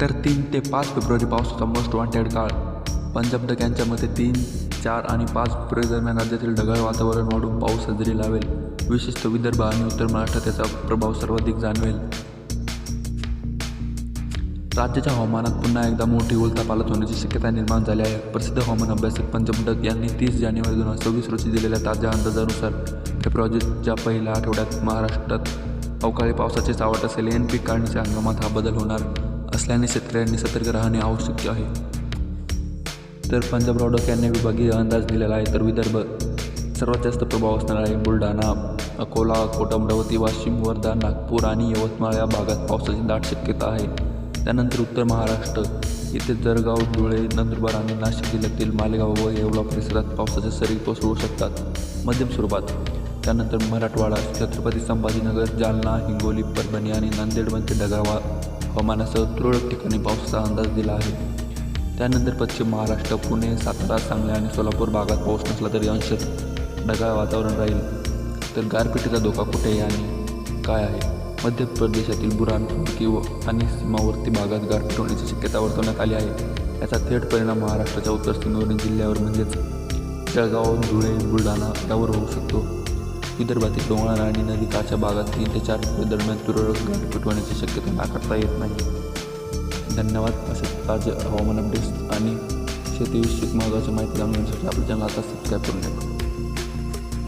तर तीन ते पाच फेब्रुवारी पावसाचा मोस्ट वॉन्टेड काळ. पंजाब डक्यांच्या मते तीन चार आणि पाच फेब्रुवारी दरम्यान राज्यातील ढगाळ वातावरण वाढून पाऊस हजेरी लावेल. विशेषतः विदर्भ आणि उत्तर महाराष्ट्रात त्याचा प्रभाव सर्वाधिक जाणवेल. राज्याच्या हवामानात पुन्हा एकदा मोठी उलथापालत होण्याची शक्यता निर्माण झाली आहे. प्रसिद्ध हवामान अभ्यासक पंजाब डग यांनी तीस जानेवारी दोन हजार सव्वीस रोजी दिलेल्या ताज्या अंदाजानुसार फेब्रुवारीच्या पहिल्या आठवड्यात महाराष्ट्रात अवकाळी पावसाचे सावट असेल. एन पीक काढणीच्या हंगामात हा बदल होणार. असल्याने शेतकऱ्यांनी सतर्क राहणे आवश्यक आहे. तर पंजाब रॉडक यांनी विभागीय अंदाज दिलेला आहे तर विदर्भ सर्वात जास्त प्रभाव असणार आहे. बुलढाणा अकोला कोटा अमरावती वाशिम वर्धा नागपूर आणि यवतमाळ या भागात पावसाची दाट शक्यता आहे. त्यानंतर उत्तर महाराष्ट्र येथे जळगाव धुळे नंदुरबार आणि नाशिक जिल्ह्यातील मालेगाव व येवला परिसरात पावसाच्या सरी कोसळू शकतात. मध्यम स्वरूपात. त्यानंतर मराठवाडा छत्रपती संभाजीनगर जालना हिंगोली परभणी आणि नांदेडमध्ये ढगावा हवामानासह तुरळक ठिकाणी पावसाचा अंदाज दिला आहे. त्यानंतर पश्चिम महाराष्ट्र पुणे सातारा सांगली आणि सोलापूर भागात पाऊस नसला तरी अंशत ढगाळ वातावरण राहील. तर गारपिटीचा धोका कुठे आहे आणि काय आहे? मध्य प्रदेशातील बुरानपूर किंवा आणि सीमावर्ती भागात गारपीट होण्याची शक्यता वर्तवण्यात आली आहे. याचा थेट परिणाम महाराष्ट्राच्या उत्तर सीमेवरील जिल्ह्यावर म्हणजेच जळगाव धुळे बुलढाणा यावर होऊ शकतो. विदर्भातील डोंगराळ आणि नदीकाठच्या भागात तीन ते चार फेब्रुवारी दरम्यान तुरळक गारपीट होण्याची शक्यता नाकारता येत नाही. धन्यवाद. असे ताजे हवामान अपडेट्स आणि शेतीविषयक महत्त्वाची माहिती जाणून घेण्यासाठी आपल्या चॅनल आता सबस्क्राईब करून